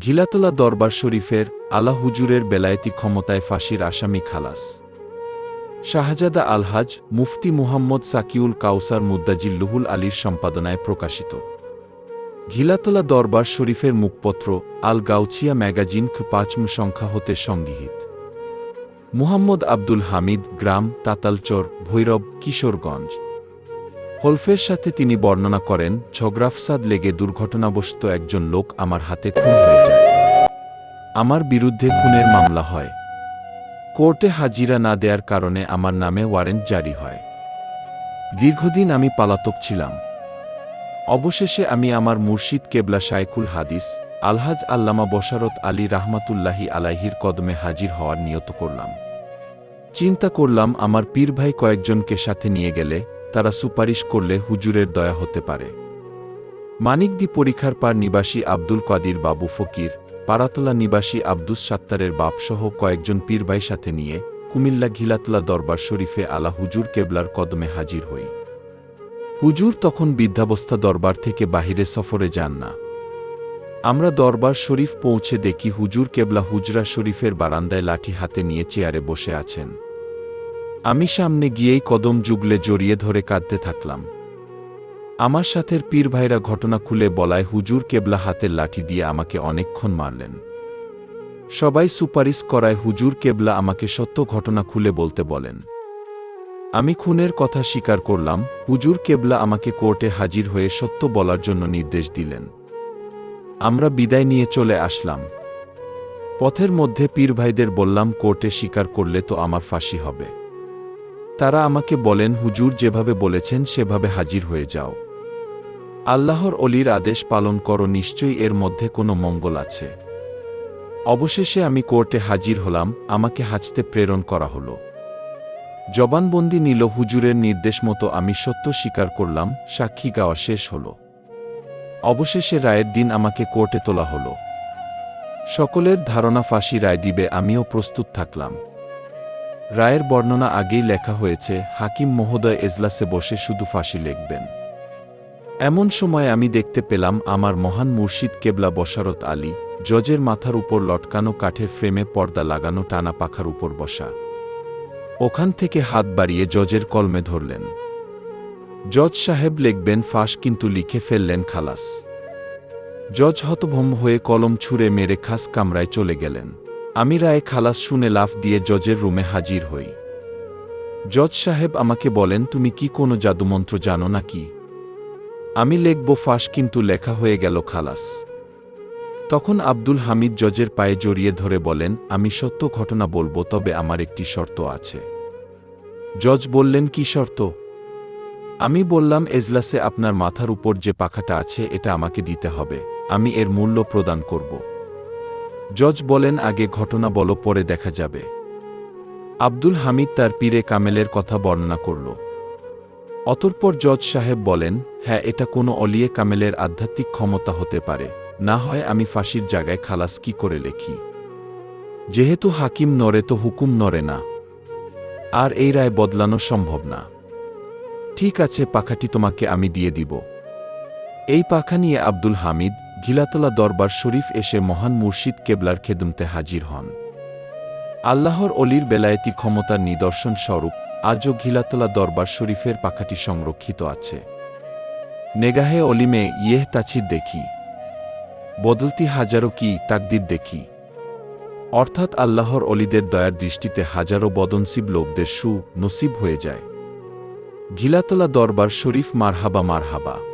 ঘিলাতলা দরবার শরীফের আলা হুজুরের বেলায়েতি ক্ষমতায় ফাঁসির আসামি খালাস। শাহজাদা আলহাজ মুফতি মুহাম্মদ সাকিউল কাউসার মুদ্দাজিল্লুহুল আলীর সম্পাদনায় প্রকাশিত। ঘিলাতলা দরবার শরীফের মুখপত্র আল গাউছিয়া ম্যাগাজিন পাঁচম সংখ্যা হতে সংগৃহীত। মুহাম্মদ আব্দুল হামিদ গ্রাম, তাতালচর, ভৈরব, কিশোরগঞ্জ। হলফের সাথে তিনি বর্ণনা করেন ঝগড়াফসাদ লেগে দুর্ঘটনাবশত একজন লোক আমার হাতে খুন হয়ে যায়। আমার বিরুদ্ধে খুনের মামলা হয়। কোর্টে হাজিরা না দেওয়ার কারণে আমার নামে ওয়ারেন্ট জারি হয়। দীর্ঘদিন আমি পালাতক ছিলাম। অবশেষে আমি আমার মুর্শিদ কেবলা শাইখুল হাদিস, আলহাজ আল্লামা বশারত আলী রাহমাতুল্লাহি আলাইহির কদমে হাজির হওয়ার নিয়ত করলাম। চিন্তা করলাম, আমার পীর ভাই কয়েকজনকে সাথে নিয়ে গেলে তারা সুপারিশ করলে হুজুরের দয়া হতে পারে। মানিকদি পরীক্ষার পার নিবাসী আব্দুল কাদির বাবু ফকির পারাতলা নিবাসী আব্দুস সাত্তারের বাপসহ কয়েকজন পীর ভাই সাথে নিয়ে কুমিল্লা ঘিলাতলা দরবার শরীফে আলা হুজুর কেবলার কদমে হাজির হই। হুজুর তখন বৃদ্ধাবস্থা দরবার থেকে বাহিরে সফরে যান না। আমরা দরবার শরীফ পৌঁছে দেখি হুজুর কেবলা হুজরা শরীফের বারান্দায় লাঠি হাতে নিয়ে চেয়ারে বসে আছেন। আমি সামনে গিয়েই কদম জুগলে জড়িয়ে ধরে কাঁদতে থাকলাম। আমার সাথের পীর ভাইরা ঘটনা খুলে বলায় হুজুর কেবলা হাতের লাঠি দিয়ে আমাকে অনেকক্ষণ মারলেন। সবাই সুপারিশ করায় হুজুর কেবলা আমাকে সত্য ঘটনা খুলে বলতে বলেন। আমি খুনের কথা স্বীকার করলাম, হুজুর কেবলা আমাকে কোর্টে হাজির হয়ে সত্য বলার জন্য নির্দেশ দিলেন। আমরা বিদায় নিয়ে চলে আসলাম। পথের মধ্যে পীর ভাইদের বললাম, কোর্টে স্বীকার করলে তো আমার ফাঁসি হবে। তারা আমাকে বলেন, হুজুর যেভাবে বলেছেন, সেভাবে হাজির হয়ে যাও। আল্লাহর অলির আদেশ পালন করো, নিশ্চয়ই এর মধ্যে কোনো মঙ্গল আছে। অবশেষে আমি কোর্টে হাজির হলাম, আমাকে হাজতে প্রেরণ করা হলো। জবানবন্দি নিল, হুজুরের নির্দেশ মতো আমি সত্য স্বীকার করলাম, সাক্ষী গাওয়া শেষ হল। অবশেষে রায়ের দিন আমাকে কোর্টে তোলা হল। সকলের ধারণা ফাঁসি রায় দিবে, আমিও প্রস্তুত থাকলাম। রায়ের বর্ণনা আগেই লেখা হয়েছে, হাকিম মহোদয় এজলাসে বসে শুধু ফাঁসি লিখবেন। এমন সময় আমি দেখতে পেলাম আমার মহান মুর্শিদ কেবলা বশারত আলী, জজের মাথার উপর লটকানো কাঠের ফ্রেমে পর্দা লাগানো টানা পাখার উপর বসা। ওখান থেকে হাত বাড়িয়ে জজের কলমে ধরলেন। জজ সাহেব লিখবেন, ফাঁস কিন্তু লিখে ফেললেন খালাস। জজ হতভম্ব হয়ে কলম ছুঁড়ে মেরে খাস কামরায় চলে গেলেন। আমি রায় খালাস শুনে লাফ দিয়ে জজের রুমে হাজির হই। জজ সাহেব আমাকে বলেন, তুমি কি কোনো জাদুমন্ত্র জানো নাকি? আমি লিখব, ফাঁস কিন্তু লেখা হয়ে গেল খালাস। তখন আব্দুল হামিদ জজের পায়ে জড়িয়ে ধরে বলেন, আমি সত্য ঘটনা বলব, তবে আমার একটি শর্ত আছে। জজ বললেন, কি শর্ত? আমি বললাম, এজলাসে আপনার মাথার উপর যে পাখাটা আছে, এটা আমাকে দিতে হবে। আমি এর মূল্য প্রদান করব। জজ বলেন, আগে ঘটনা বলো, পরে দেখা যাবে। আব্দুল হামিদ তার পীরে কামেলের কথা বর্ণনা করল। অতঃপর জজ সাহেব বলেন হ্যাঁ এটা কোনো অলিয়ে কামেলের আধ্যাত্মিক ক্ষমতা হতে পারে। না হয় আমি ফাঁসির জায়গায় খালাস কি করে লেখি। যেহেতু হাকিম নড়ে তো হুকুম নড়ে না। আর এই রায় বদলানো সম্ভব না। ঠিক আছে, পাখাটি তোমাকে আমি দিয়ে দিব। এই পাখা নিয়ে আব্দুল হামিদ ঘিলাতলা দরবার শরীফ এসে মহান মুর্শিদ কেবলার খেদমতে হাজির হন। আল্লাহর অলির বেলায়েতি ক্ষমতার নিদর্শন স্বরূপ আজও ঘিলাতলা দরবার শরীফের পাখাটি সংরক্ষিত আছে। নেগাহে অলিমে ইয়েহ তাছির দেখি, বদলতি হাজারো কি তাকদির দেখি। অর্থাৎ আল্লাহর অলিদের দয়ার দৃষ্টিতে হাজারো বদনসিব লোকদের সু নসিব হয়ে যায়। ঘিলাতলা দরবার শরীফ মারহাবা মারহাবা।